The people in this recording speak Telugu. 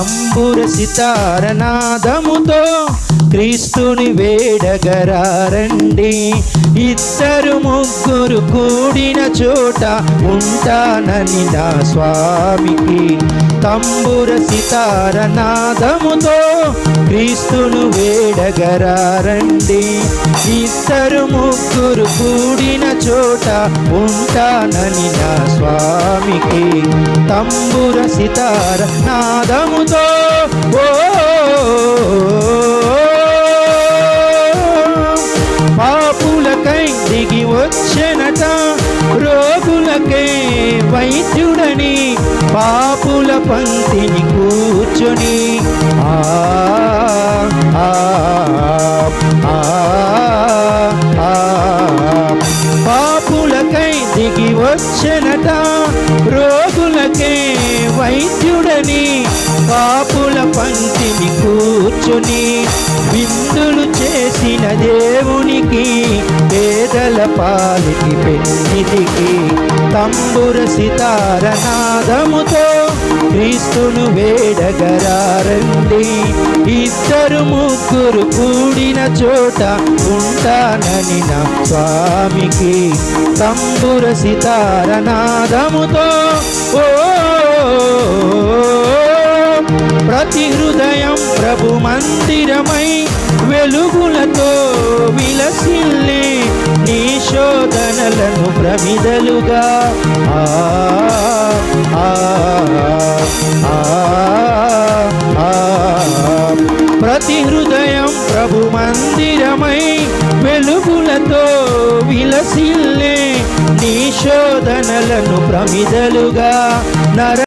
తంబుర సితారనాదముతో క్రీస్తుని వేడగరారండి. ఇద్దరు ముగ్గురు కూడిన చోట ఉంటానని నా స్వామికి. తంబుర సితారనాదముతో క్రీస్తును వేడగరారండి. ఇద్దరు ముగ్గురు కూడిన చోట ఉంటానని నా స్వామికి. తంబుర సితార నాదముతో ఓ. పాపులకై దిగి వచ్చెనట రోగులకై వైద్యుడని పాపుల పంక్తిని కూర్చొని. ఆ ఆ, ఆ, ఆ, పాపులకై దిగి వచ్చెనట రోగులకే కూర్చుని విందులు చేసిన దేవునికి పేదల పాలికి పెన్నిధికి తంబుర సితార నాదముతో క్రీస్తును వేడగరారండి. ఇద్దరు ముగ్గురు కూడిన చోట ఉంటానని నా స్వామికి తంబుర సితార నాదముతో ఓ మందిరమై వెలుగులతో విలసిల్లి నీ శోధనలను ప్రమిదలుగా. ఆ, ప్రతి హృదయం ప్రభు మందిరమై వెలుగులతో విలసిల్లే నీ శోధనలను ప్రమిదలుగా. నర